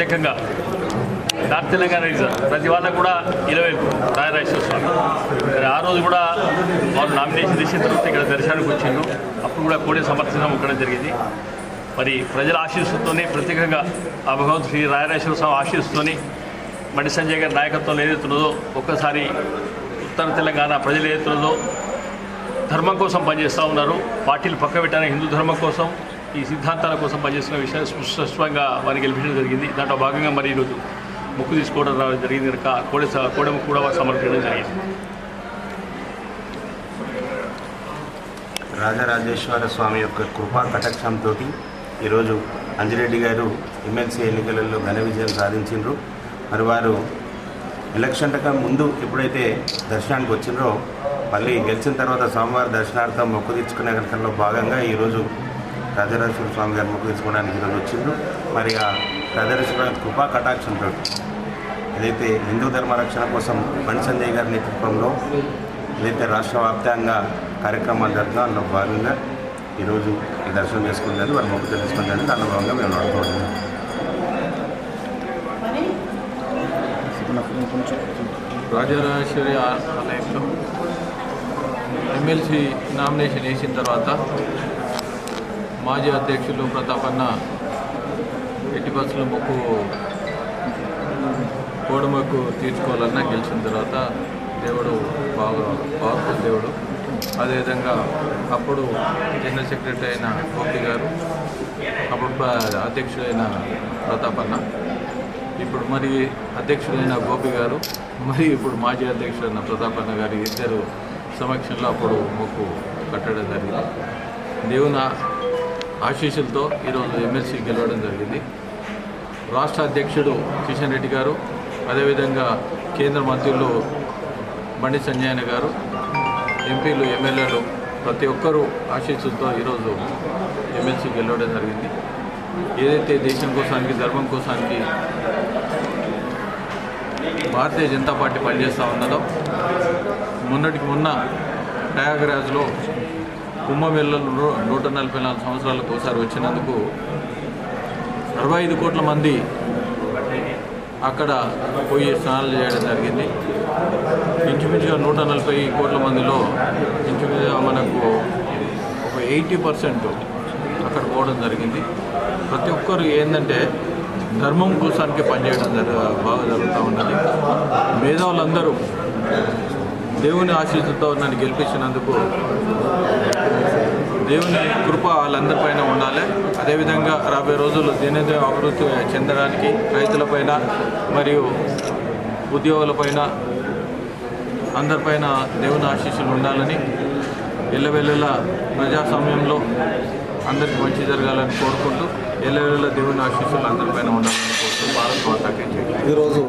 ప్రత్యేకంగా. North Telangana region. ప్రతి వాళ్ళకు కూడా ఇరవై రాయరాజేశ్వర స్వామి ఆ రోజు కూడా వాళ్ళు నామినేషన్ చేసిన తర్వాత ఇక్కడ దర్శనానికి వచ్చిండు అప్పుడు కూడా కోడే సమర్థనం ఇక్కడ జరిగింది. మరి ప్రజల ఆశీస్సుతోనే ప్రత్యేకంగా ఆ భగవంతు శ్రీ రాయరాజేశ్వర స్వామి ఆశీస్సుతోని మణి సంజయ్ గారి నాయకత్వంలో ఏదైతున్నదో ఒక్కసారి ఉత్తర తెలంగాణ ప్రజలు ఏదైతున్నదో ధర్మం కోసం పనిచేస్తూ ఉన్నారు. పార్టీలు పక్క పెట్టాలని హిందూ ధర్మం కోసం. ఈ సిద్ధాంతాల కోసం పనిచేసిన విషయాన్ని స్పష్టంగా వారికి గెలిపించడం జరిగింది. దాంట్లో భాగంగా మరి ఈరోజు మొక్కు తీసుకోవడం జరిగింది కనుక కోడె కోడెము కూడా సమర్పించడం జరిగింది. రాజరాజేశ్వర స్వామి యొక్క కృపా కటాక్షంతో ఈరోజు అంజిరెడ్డి గారు ఎమ్మెల్సీ ఎన్నికలలో ఘన విజయం సాధించిండ్రు. మరి వారు ఎలక్షన్ కన్నా ముందు ఎప్పుడైతే దర్శనానికి వచ్చిండ్రో మళ్ళీ గెలిచిన తర్వాత స్వామివారి దర్శనార్థం మొక్కు తీర్చుకునే కనుకల్లో భాగంగా ఈరోజు రాజరాజేశ్వర స్వామి గారు మొక్కు ఈరోజు వచ్చిండ్రు. మరి ఆ రాజరాజేశ్వర కృపా కటాక్షంతో ఏదైతే హిందూ ధర్మ రక్షణ కోసం బండి సంజయ్ గారి నేతృత్వంలో ఏదైతే రాష్ట్ర వ్యాప్తంగా కార్యక్రమాలు జరుగుతుందో అందులో భాగంగా ఈరోజు ఈ దర్శనం చేసుకుందని వారి మొక్క తెలుసుకుందని దానిలో భాగంగా మేము నడుపుతున్నాం రాజరాజేశ్వరి ఆలయంలో ఎమ్మెల్సీ నామినేషన్ వేసిన తర్వాత మాజీ అధ్యక్షులు ప్రతాపన్న ఎట్టి బస్సుల మొక్కు కోడమొక్కు తీర్చుకోవాలన్నా గెలిచిన తర్వాత దేవుడు బాగా పవర్ఫుల్ దేవుడు. అదేవిధంగా అప్పుడు జనరల్ సెక్రటరీ అయిన గోపి గారు అప్పుడు అధ్యక్షుడైన ప్రతాపన్న ఇప్పుడు మరి అధ్యక్షుడైన గోపి గారు మరి ఇప్పుడు మాజీ అధ్యక్షుడైన ప్రతాపన్న గారి ఇద్దరు సమక్షంలో అప్పుడు మొక్కు కట్టడం జరిగింది. దేవుని ఆశీస్సులతో ఈరోజు ఎమ్మెల్సీ గెలవడం జరిగింది. రాష్ట్ర అధ్యక్షుడు కిషన్ రెడ్డి గారు అదేవిధంగా కేంద్ర మంత్రులు బండి సంజయన గారు ఎంపీలు ఎమ్మెల్యేలు ప్రతి ఒక్కరూ ఆశీస్సులతో ఈరోజు ఎమ్మెల్సీ గెలవడం జరిగింది. ఏదైతే దేశం కోసానికి ధర్మం కోసానికి భారతీయ జనతా పార్టీ పనిచేస్తూ ఉన్నదో మొన్నటికి మొన్న ప్రయాగరాజ్లో కుంభమేళలో నూట నలభై నాలుగు సంవత్సరాలకు ఒకసారి వచ్చినందుకు అరవై ఐదు కోట్ల మంది అక్కడ పోయి స్నానాలు చేయడం జరిగింది. ఇంచుమించుగా నూట నలభై కోట్ల మందిలో ఇంచుమించుగా మనకు ఒక ఎయిటీ పర్సెంట్ అక్కడ పోవడం జరిగింది. ప్రతి ఒక్కరు ఏంటంటే ధర్మం కోసానికి పనిచేయడం జర బాగా జరుగుతూ ఉన్నది. మేధావులందరూ దేవుని ఆశీస్సుతో నన్ను గెలిపించినందుకు దేవుని కృప వాళ్ళందరిపైన ఉండాలి. అదేవిధంగా రాబోయే రోజులు దినదిన అభివృద్ధి చెందడానికి రైతులపైన మరియు ఉద్యోగులపైన అందరిపైన దేవుని ఆశీస్సులు ఉండాలని ఎల్లవెల్లలా ప్రజాస్వామ్యంలో అందరికీ మంచి జరగాలని కోరుకుంటూ ఎల్లవెల్లలా దేవుని ఆశీస్సులు అందరిపైన ఉండాలని కోరుకుంటూ భారత్ మాతాకి ఈరోజు